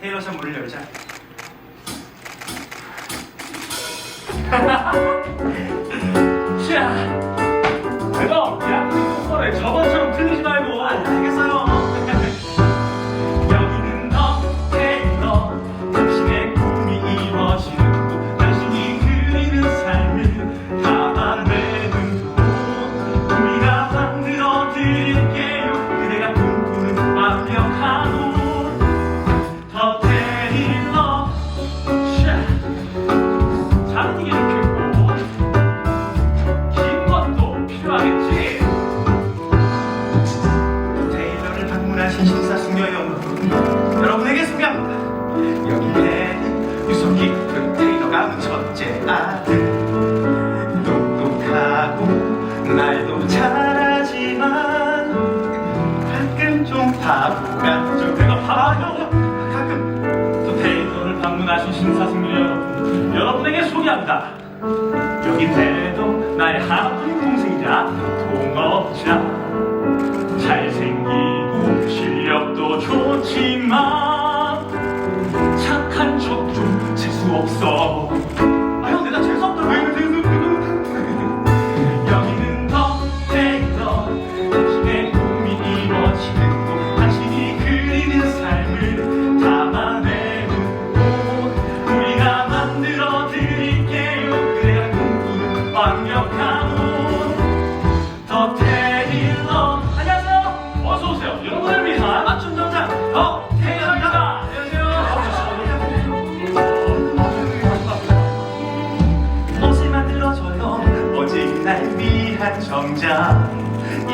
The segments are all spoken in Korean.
테일러샵 문을 열자. 자, 신 심사숙녀 여러분, 여러분에게 소개합니다. 여기는 깊은 테일러가 문 첫째 아들. 똑똑하고 말도 잘하지만 가끔 좀 바보 같죠. 내가 바보 가끔 또 테이터를 방문하신 심사숙녀 여러분 여러분에게 소개합니다 여기 태도 나의 하나뿐인 동생이자 동업자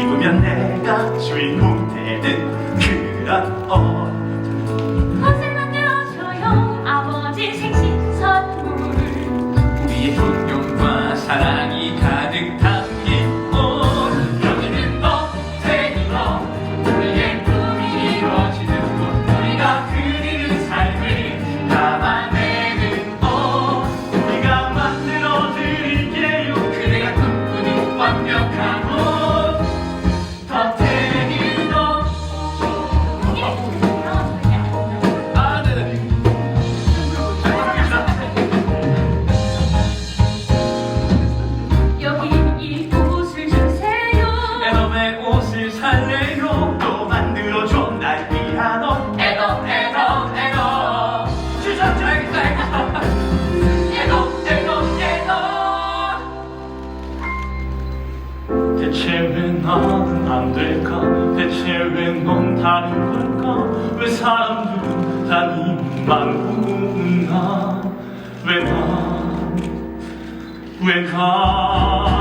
입으면 내가 주인공 되는 그런 옷 옷을 만들어줘요 아버지 생신 선물. 우리의 흰용과 사랑이 가득 담긴 옷. 여기는 너 테일러 우리의 꿈이 이루어지는 곳. 우리가 그리는 삶을 담아내는 옷. 우리가 만들어 드릴게요. 그대가 꿈꾸는 완벽한 옷 대체 왜 나는 안 될까? 대체 왜 넌 다른 걸까? 왜 사람들은 다 니만 보나? 왜 나왜나